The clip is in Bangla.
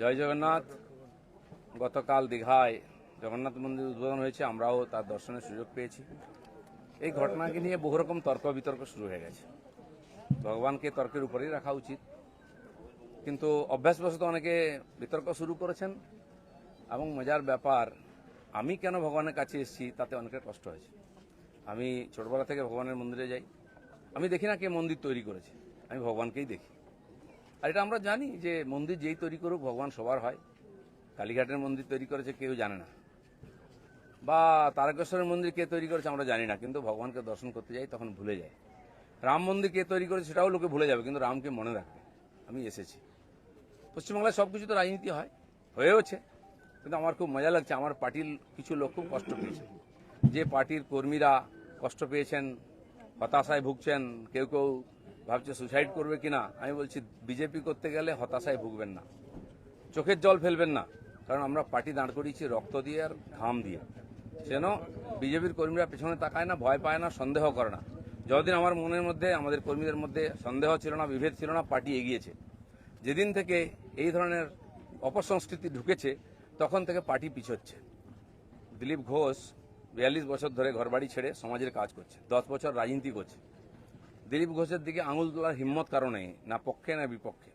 জয় জগন্নাথ। গতকাল দীঘায় জগন্নাথ মন্দির উদ্বোধন হয়েছে, আমরাও তার দর্শনের সুযোগ পেয়েছি। এই ঘটনাকে নিয়ে বহু রকম তর্ক বিতর্ক শুরু হয়ে গেছে। ভগবানকে তর্কের উপরেই রাখা উচিত। কিন্তু অভ্যাসবশত অনেকে বিতর্ক শুরু করেছেন এবং মজার ব্যাপার, আমি কেন ভগবানের কাছে এসেছি তাতে অনেকের কষ্ট হয়েছে। আমি ছোটবেলা থেকে ভগবানের মন্দিরে যাই। আমি দেখি না কে মন্দির তৈরি করেছে। আমি ভগবানকেই দেখি। আর এটা আমরা জানি যে মন্দির যেই তৈরি করুক, ভগবান সবার হয়। কালীঘাটের মন্দির তৈরি করেছে, কেউ জানে না। বা তারকেশ্বরের মন্দির কে তৈরি করেছে আমরা জানি না, কিন্তু ভগবানকে দর্শন করতে যাই, তখন ভুলে যায় রাম মন্দির কে তৈরি করেছে সেটাও লোকে ভুলে যাবে, কিন্তু রামকে মনে রাখবে। আমি এসেছি। পশ্চিমবাংলায় সব কিছু তো রাজনীতি হয়, হয়েওছে, কিন্তু আমার খুব মজা লাগছে। আমার পার্টির কিছু লোক খুব কষ্ট পেয়েছে। যে পার্টির কর্মীরা কষ্ট পেয়েছেন, হতাশায় ভুগছেন, কেউ কেউ ভাবছে সুসাইড করবে কিনা? আমি বলছি বিজেপি করতে গেলে হতাশায় ভুগবেন না। চোখের জল ফেলবেন না। কারণ আমরা পার্টি দাঁড় করিয়েছি রক্ত দিয়ে আর ঘাম দিয়ে। যেন বিজেপির কর্মীরা পেছনে তাকায় না, ভয় পায় না, সন্দেহ করে না। যতদিন আমার মনের মধ্যে, আমাদের কর্মীদের মধ্যে সন্দেহ ছিল না, বিভেদ ছিল না, পার্টি এগিয়েছে। যেদিন থেকে এই ধরনের অপসংস্কৃতি ঢুকেছে, তখন থেকে পার্টি পিছোচ্ছে। দিলীপ ঘোষ বিয়াল্লিশ বছর ধরে ঘরবাড়ি ছেড়ে সমাজের কাজ করছে। দশ বছর রাজনীতি করছে। দিলীপ ঘোষের দিকে আঙুল তোলার হিম্মত কারণে না পক্ষে না বিপক্ষে।